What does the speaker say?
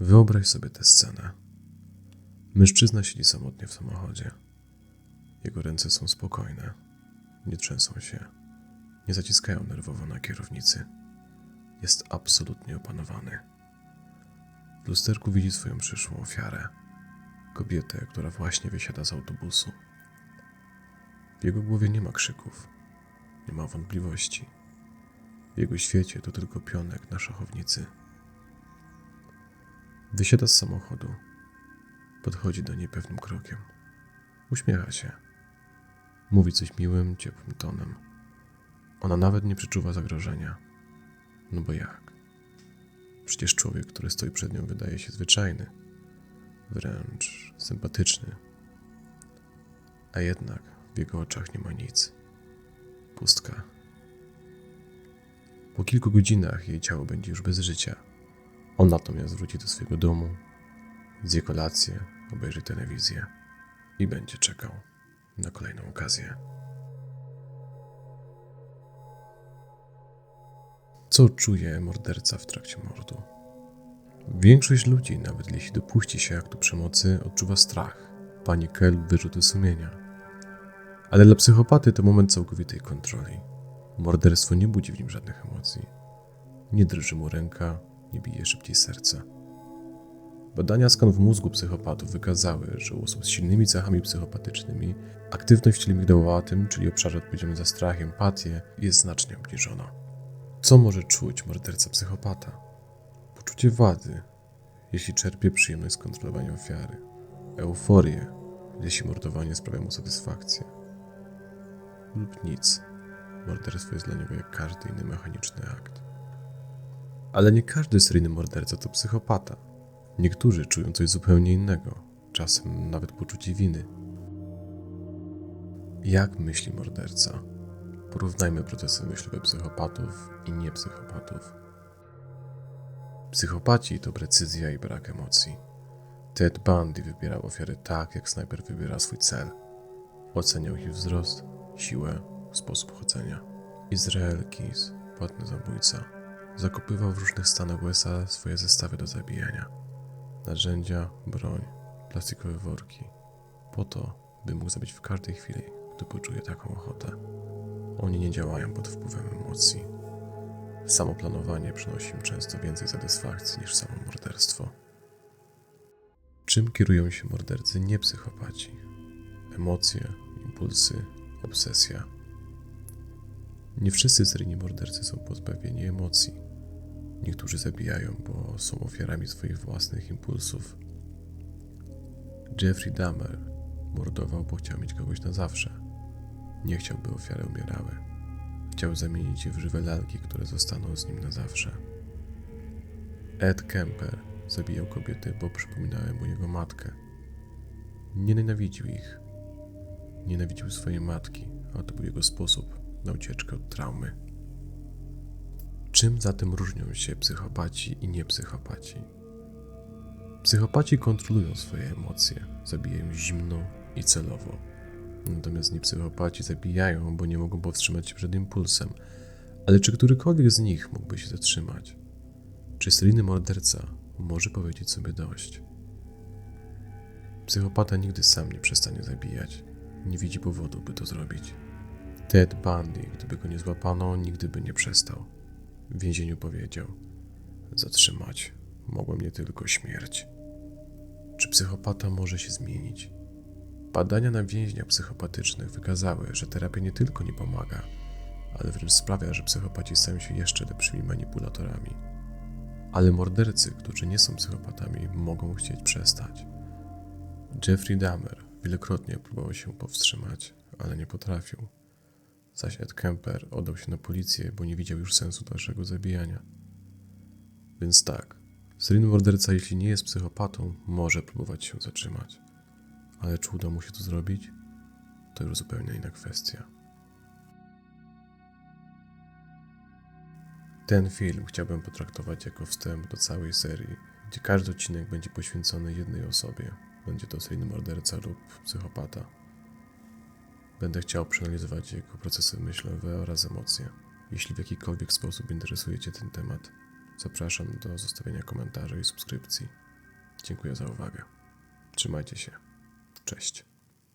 Wyobraź sobie tę scenę. Mężczyzna siedzi samotnie w samochodzie. Jego ręce są spokojne, nie trzęsą się, nie zaciskają nerwowo na kierownicy. Jest absolutnie opanowany. W lusterku widzi swoją przyszłą ofiarę kobietę, która właśnie wysiada z autobusu. W jego głowie nie ma krzyków, nie ma wątpliwości. W jego świecie to tylko pionek na szachownicy. Wysiada z samochodu. Podchodzi do niej pewnym krokiem. Uśmiecha się. Mówi coś miłym, ciepłym tonem. Ona nawet nie przeczuwa zagrożenia. No bo jak? Przecież człowiek, który stoi przed nią, wydaje się zwyczajny, wręcz sympatyczny. A jednak w jego oczach nie ma nic. Pustka. Po kilku godzinach jej ciało będzie już bez życia. On natomiast wróci do swojego domu, zje kolację, obejrzy telewizję i będzie czekał na kolejną okazję. Co czuje morderca w trakcie mordu? Większość ludzi, nawet jeśli dopuści się aktu przemocy, odczuwa strach, panikę lub wyrzuty sumienia. Ale dla psychopaty to moment całkowitej kontroli. Morderstwo nie budzi w nim żadnych emocji. Nie drży mu ręka, nie bije szybciej serce. Badania skan w mózgu psychopatów wykazały, że u osób z silnymi cechami psychopatycznymi aktywność w ciele migdałowatym, czyli obszarze odpowiedzialnym za strach i empatię, jest znacznie obniżona. Co może czuć morderca psychopata? Poczucie władzy, jeśli czerpie przyjemność z kontrolowania ofiary, euforię, jeśli mordowanie sprawia mu satysfakcję, lub nic. Morderstwo jest dla niego jak każdy inny mechaniczny akt. Ale nie każdy seryjny morderca to psychopata. Niektórzy czują coś zupełnie innego, czasem nawet poczucie winy. Jak myśli morderca? Porównajmy procesy myślowe psychopatów i niepsychopatów. Psychopaci to precyzja i brak emocji. Ted Bundy wybierał ofiary tak, jak snajper wybiera swój cel. Oceniał ich wzrost, siłę, sposób chodzenia. Izrael Keyes, płatny zabójca, zakupywał w różnych stanach USA swoje zestawy do zabijania. Narzędzia, broń, plastikowe worki. Po to, by mógł zabić w każdej chwili, gdy poczuje taką ochotę. Oni nie działają pod wpływem emocji. Samo planowanie przynosi im często więcej satysfakcji niż samo morderstwo. Czym kierują się mordercy niepsychopaci? Emocje, impulsy, obsesja. Nie wszyscy seryjni mordercy są pozbawieni emocji. Niektórzy zabijają, bo są ofiarami swoich własnych impulsów. Jeffrey Dahmer mordował, bo chciał mieć kogoś na zawsze. Nie chciał, by ofiary umierały. Chciał zamienić je w żywe lalki, które zostaną z nim na zawsze. Ed Kemper zabijał kobiety, bo przypominały mu jego matkę. Nie nienawidził ich. Nienawidził swojej matki, a to był jego sposób na ucieczkę od traumy. Czym zatem różnią się psychopaci i niepsychopaci? Psychopaci kontrolują swoje emocje, zabijają zimno i celowo. Natomiast niepsychopaci zabijają, bo nie mogą powstrzymać się przed impulsem. Ale czy którykolwiek z nich mógłby się zatrzymać? Czy seryjny morderca może powiedzieć sobie dość? Psychopata nigdy sam nie przestanie zabijać. Nie widzi powodu, by to zrobić. Ted Bundy, gdyby go nie złapano, nigdy by nie przestał. W więzieniu powiedział: Zatrzymać mogłem nie tylko śmierć. Czy psychopata może się zmienić? Badania na więźniach psychopatycznych wykazały, że terapia nie tylko nie pomaga, ale wręcz sprawia, że psychopaci stają się jeszcze lepszymi manipulatorami. Ale mordercy, którzy nie są psychopatami, mogą chcieć przestać. Jeffrey Dahmer wielokrotnie próbował się powstrzymać, ale nie potrafił. Zaś Ed Kemper oddał się na policję, bo nie widział już sensu dalszego zabijania. Więc tak, seryjny morderca, jeśli nie jest psychopatą, może próbować się zatrzymać. Ale czy uda mu się to zrobić? To już zupełnie inna kwestia. Ten film chciałbym potraktować jako wstęp do całej serii, gdzie każdy odcinek będzie poświęcony jednej osobie. Będzie to seryjny morderca lub psychopata. Będę chciał przeanalizować jego procesy myślowe oraz emocje. Jeśli w jakikolwiek sposób interesuje Cię ten temat, zapraszam do zostawienia komentarzy i subskrypcji. Dziękuję za uwagę. Trzymajcie się. Cześć.